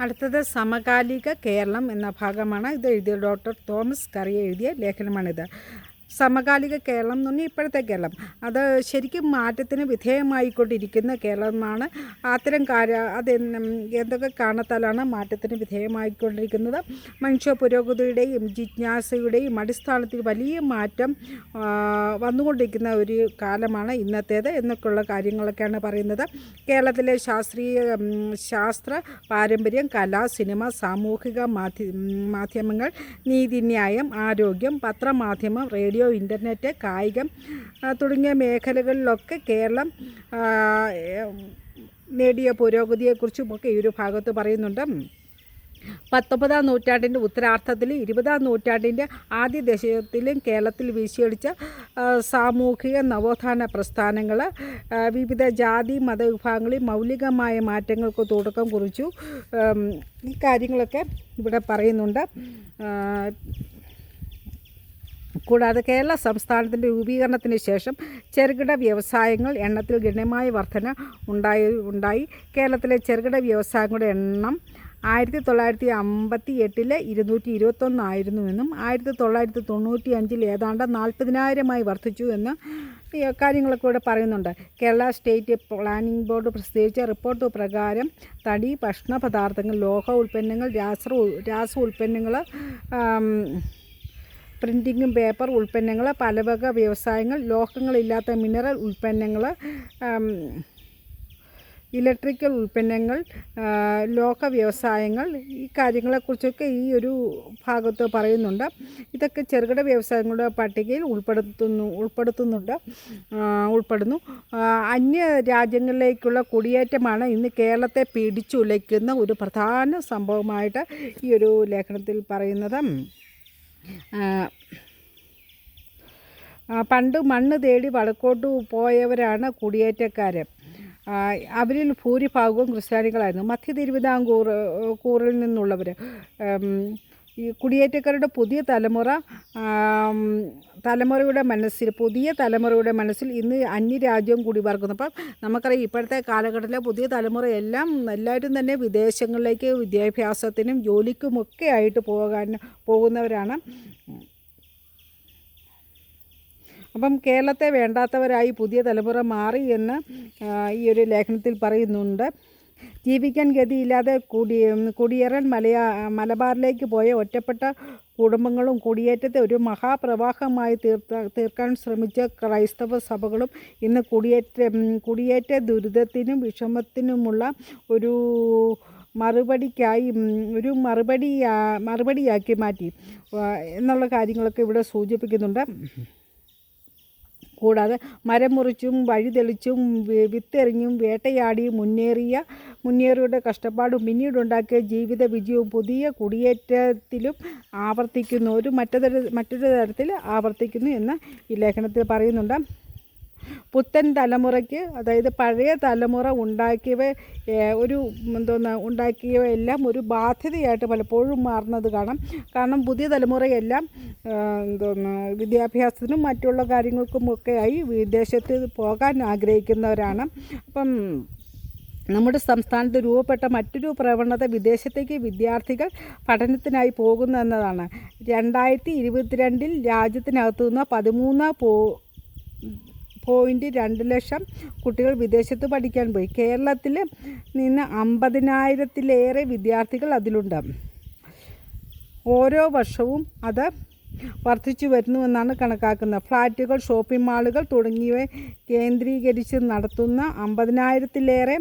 അടുത്തത് സമകാലിക കേരളം എന്ന ഭാഗമാണ്. ഇത് എഴുതിയ ഡോക്ടർ തോമസ് കറി എഴുതിയ ലേഖനമാണിത്. സമകാലിക കേരളം എന്ന് പറഞ്ഞാൽ ഇപ്പോഴത്തെ കേരളം. അത് ശരിക്കും മാറ്റത്തിന് വിധേയമായിക്കൊണ്ടിരിക്കുന്ന കേരളമാണ്. അത്തരം കാര്യ അത് എന്തൊക്കെ കാരണത്താലാണ് മാറ്റത്തിന് വിധേയമായിക്കൊണ്ടിരിക്കുന്നത്? മനുഷ്യ പുരോഗതിയുടെയും ജിജ്ഞാസയുടെയും അടിസ്ഥാനത്തിൽ വലിയ മാറ്റം വന്നുകൊണ്ടിരിക്കുന്ന ഒരു കാലമാണ് ഇന്നത്തേത് എന്നൊക്കെയുള്ള കാര്യങ്ങളൊക്കെയാണ് പറയുന്നത്. കേരളത്തിലെ ശാസ്ത്രീയ ശാസ്ത്ര പാരമ്പര്യം കല സിനിമ സാമൂഹിക മാധ്യ മാധ്യമങ്ങൾ നീതിന്യായം ആരോഗ്യം പത്രമാധ്യമം റേഡിയോ ഇന്റർനെറ്റ് കായികം തുടങ്ങിയ മേഖലകളിലൊക്കെ കേരളം നേടിയ പുരോഗതിയെക്കുറിച്ചും നേടിയ പുരോഗതിയെക്കുറിച്ചുമൊക്കെ ഈ ഒരു ഭാഗത്ത് പറയുന്നുണ്ട്. പത്തൊമ്പതാം നൂറ്റാണ്ടിന്റെ ഉത്തരാർത്ഥത്തിൽ ഇരുപതാം നൂറ്റാണ്ടിന്റെ ആദ്യ ദശകത്തിലും കേരളത്തിൽ വീശിയടിച്ച സാമൂഹിക നവോത്ഥാന പ്രസ്ഥാനങ്ങൾ വിവിധ ജാതി മതവിഭാഗങ്ങളിൽ മൗലികമായ മാറ്റങ്ങൾക്ക് തുടക്കം കുറിച്ചു. ഈ കാര്യങ്ങളൊക്കെ ഇവിടെ പറയുന്നുണ്ട്. കൂടാതെ കേരള സംസ്ഥാനത്തിന്റെ രൂപീകരണത്തിന് ശേഷം ചെറുകിട വ്യവസായങ്ങൾ എണ്ണത്തിൽ ഗണ്യമായ വർധന ഉണ്ടായി ഉണ്ടായി. കേരളത്തിലെ ചെറുകിട വ്യവസായങ്ങളുടെ എണ്ണം ആയിരത്തി തൊള്ളായിരത്തി അമ്പത്തി എട്ടിലെ ഇരുന്നൂറ്റി ഇരുപത്തൊന്നായിരുന്നുവെന്നും ആയിരത്തി തൊള്ളായിരത്തി തൊണ്ണൂറ്റി അഞ്ചിൽ ഏതാണ്ട് നാൽപ്പതിനായിരമായി വർദ്ധിച്ചു എന്ന് കാര്യങ്ങളൊക്കെ ഇവിടെ പറയുന്നുണ്ട്. കേരള സ്റ്റേറ്റ് പ്ലാനിംഗ് ബോർഡ് പ്രസിദ്ധീകരിച്ച റിപ്പോർട്ട് പ്രകാരം തടി ഭക്ഷണ പദാർത്ഥങ്ങൾ ലോഹ ഉൽപ്പന്നങ്ങൾ രാസ രാസ ഉൽപ്പന്നങ്ങൾ പ്രിന്റിങ്ങും പേപ്പർ ഉൽപ്പന്നങ്ങൾ പലവക വ്യവസായങ്ങൾ ലോഹങ്ങളില്ലാത്ത മിനറൽ ഉൽപ്പന്നങ്ങൾ ഇലക്ട്രിക്കൽ ഉൽപ്പന്നങ്ങൾ ലോക വ്യവസായങ്ങൾ ഈ കാര്യങ്ങളെക്കുറിച്ചൊക്കെ ഈ ഒരു ഭാഗത്ത് പറയുന്നുണ്ട്. ഇതൊക്കെ ചെറുകിട വ്യവസായങ്ങളുടെ പട്ടികയിൽ ഉൾപ്പെടുത്തുന്നു ഉൾപ്പെടുത്തുന്നുണ്ട് ഉൾപ്പെടുന്നു. അന്യ രാജ്യങ്ങളിലേക്കുള്ള കുടിയേറ്റമാണ് ഇന്ന് കേരളത്തെ പിടിച്ചുലയ്ക്കുന്ന ഒരു പ്രധാന സംഭവമായിട്ട് ഈ ഒരു ലേഖനത്തിൽ പറയുന്നത്. പണ്ട് മണ്ണ് തേടി വടക്കോട്ട് പോയവരാണ് കുടിയേറ്റക്കാർ അവരിൽ ഭൂരിഭാഗവും ക്രിസ്ത്യാനികളായിരുന്നു. മധ്യ തിരുവിതാംകൂർ കൂറിൽ നിന്നുള്ളവർ ഈ കുടിയേറ്റക്കാരുടെ പുതിയ തലമുറ തലമുറയുടെ മനസ്സിൽ പുതിയ തലമുറയുടെ മനസ്സിൽ ഇന്ന് അന്യരാജ്യവും കൂടി പറക്കുന്നു അപ്പം നമുക്കറിയാം ഇപ്പോഴത്തെ കാലഘട്ടത്തിലെ പുതിയ തലമുറ എല്ലാം എല്ലാവരും തന്നെ വിദേശങ്ങളിലേക്ക് വിദ്യാഭ്യാസത്തിനും ജോലിക്കുമൊക്കെ ആയിട്ട് പോകാൻ പോകുന്നവരാണ്. അപ്പം കേരളത്തെ വേണ്ടാത്തവരായി പുതിയ തലമുറ മാറി എന്ന് ഈ ഒരു ലേഖനത്തിൽ പറയുന്നുണ്ട്. ജീവിക്കാൻ ഗതിയില്ലാതെ കുടി കുടിയേറാൻ മലയാ മലബാറിലേക്ക് പോയ ഒറ്റപ്പെട്ട കുടുംബങ്ങളും കുടിയേറ്റത്തെ ഒരു മഹാപ്രവാഹമായി തീർത്ത തീർക്കാൻ ശ്രമിച്ച ക്രൈസ്തവ സഭകളും ഇന്ന് കുടിയേറ്റ കുടിയേറ്റ ദുരിതത്തിനും വിഷമത്തിനുമുള്ള ഒരു മറുപടിക്കായി ഒരു മറുപടി മറുപടിയാക്കി മാറ്റി. എന്നുള്ള കാര്യങ്ങളൊക്കെ ഇവിടെ സൂചിപ്പിക്കുന്നുണ്ട്. കൂടാതെ മരം മുറിച്ചും വഴി തെളിച്ചും വിത്തെറിഞ്ഞും വേട്ടയാടിയും മുന്നേറിയ മുന്നേറിയുടെ കഷ്ടപ്പാടും പിന്നീടുണ്ടാക്കിയ ജീവിത വിജയവും പുതിയ കുടിയേറ്റത്തിലും ആവർത്തിക്കുന്നു. ഒരു മറ്റൊരു മറ്റൊരു തരത്തിൽ ആവർത്തിക്കുന്നു എന്ന് ഈ ലേഖനത്തിൽ പറയുന്നുണ്ട്. പുത്തൻ തലമുറയ്ക്ക് അതായത് പഴയ തലമുറ ഉണ്ടാക്കിയവ ഒരു എന്തോന്ന് ഉണ്ടാക്കിയവയെല്ലാം ഒരു ബാധ്യതയായിട്ട് പലപ്പോഴും മാറുന്നത് കാണാം. കാരണം പുതിയ തലമുറയെല്ലാം എന്തോന്ന് വിദ്യാഭ്യാസത്തിനും മറ്റുള്ള കാര്യങ്ങൾക്കും കാര്യങ്ങൾക്കുമൊക്കെയായി വിദേശത്ത് പോകാൻ ആഗ്രഹിക്കുന്നവരാണ്. അപ്പം നമ്മുടെ സംസ്ഥാനത്ത് രൂപപ്പെട്ട മറ്റൊരു പ്രവണത വിദേശത്തേക്ക് വിദ്യാർത്ഥികൾ പഠനത്തിനായി പോകുന്നു എന്നതാണ് രണ്ടായിരത്തി ഇരുപത്തിരണ്ടിൽ രാജ്യത്തിനകത്തു നിന്ന് പതിമൂന്ന് പോ പോയിന്റ് രണ്ട് ലക്ഷം കുട്ടികൾ വിദേശത്ത് പഠിക്കാൻ പോയി. കേരളത്തിൽ നിന്ന് അമ്പതിനായിരത്തിലേറെ വിദ്യാർത്ഥികൾ അതിലുണ്ട്. ഓരോ വർഷവും അത് വർദ്ധിച്ചു വരുന്നുവെന്നാണ് കണക്കാക്കുന്നത്. ഫ്ലാറ്റുകൾ ഷോപ്പിംഗ് മാളുകൾ തുടങ്ങിയവ കേന്ദ്രീകരിച്ച് നടത്തുന്ന അമ്പതിനായിരത്തിലേറെ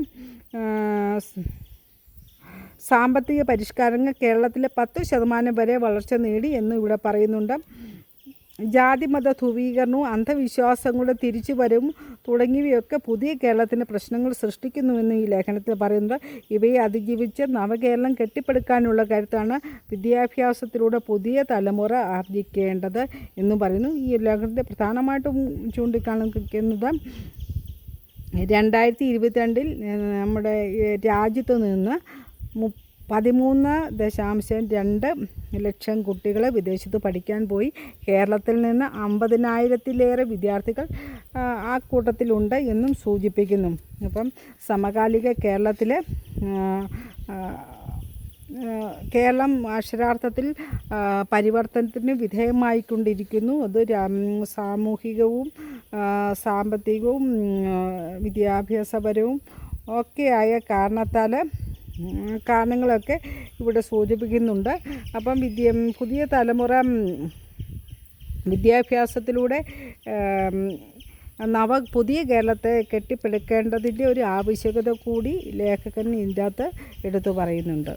സാമ്പത്തിക പരിഷ്കാരങ്ങൾ കേരളത്തിലെ പത്ത് ശതമാനം വരെ വളർച്ച നേടി എന്ന് ഇവിടെ പറയുന്നുണ്ട്. ജാതിമത ധ്രുവീകരണവും അന്ധവിശ്വാസങ്ങളുടെ തിരിച്ചുവരവും തുടങ്ങിയവയൊക്കെ പുതിയ കേരളത്തിന്റെ പ്രശ്നങ്ങൾ സൃഷ്ടിക്കുന്നുവെന്ന് ഈ ലേഖനത്തിൽ പറയുന്നത്. ഇവയെ അതിജീവിച്ച് നവകേരളം കെട്ടിപ്പടുക്കാനുള്ള കരുത്താണ് വിദ്യാഭ്യാസത്തിലൂടെ പുതിയ തലമുറ ആർജിക്കേണ്ടത് എന്നും പറയുന്നു. ഈ ലേഖനത്തെ പ്രധാനമായിട്ടും ചൂണ്ടിക്കാണിക്കുന്നത് രണ്ടായിരത്തി ഇരുപത്തിരണ്ടിൽ നമ്മുടെ രാജ്യത്ത് നിന്ന് മു പതിമൂന്ന് ദശാംശം രണ്ട് ലക്ഷം കുട്ടികൾ വിദേശത്ത് പഠിക്കാൻ പോയി. കേരളത്തിൽ നിന്ന് അമ്പതിനായിരത്തിലേറെ വിദ്യാർത്ഥികൾ ആ, കൂട്ടത്തിലുണ്ട് എന്നും സൂചിപ്പിക്കുന്നു. അപ്പം സമകാലിക കേരളത്തിലെ കേരളം അക്ഷരാർത്ഥത്തിൽ പരിവർത്തനത്തിന് വിധേയമായിക്കൊണ്ടിരിക്കുന്നു. അത് സാമൂഹികവും സാമ്പത്തികവും വിദ്യാഭ്യാസപരവും ഒക്കെയായ കാരണത്താൽ കാരണങ്ങളൊക്കെ ഇവിടെ സൂചിപ്പിക്കുന്നുണ്ട്. അപ്പം വിദ്യ പുതിയ തലമുറ വിദ്യാഭ്യാസത്തിലൂടെ നവ പുതിയ കേരളത്തെ കെട്ടിപ്പടുക്കേണ്ടതിന്റെ ഒരു ആവശ്യകത കൂടി ലേഖകൻ ഇതിന്റെ അകത്ത് എടുത്തു പറയുന്നുണ്ട്.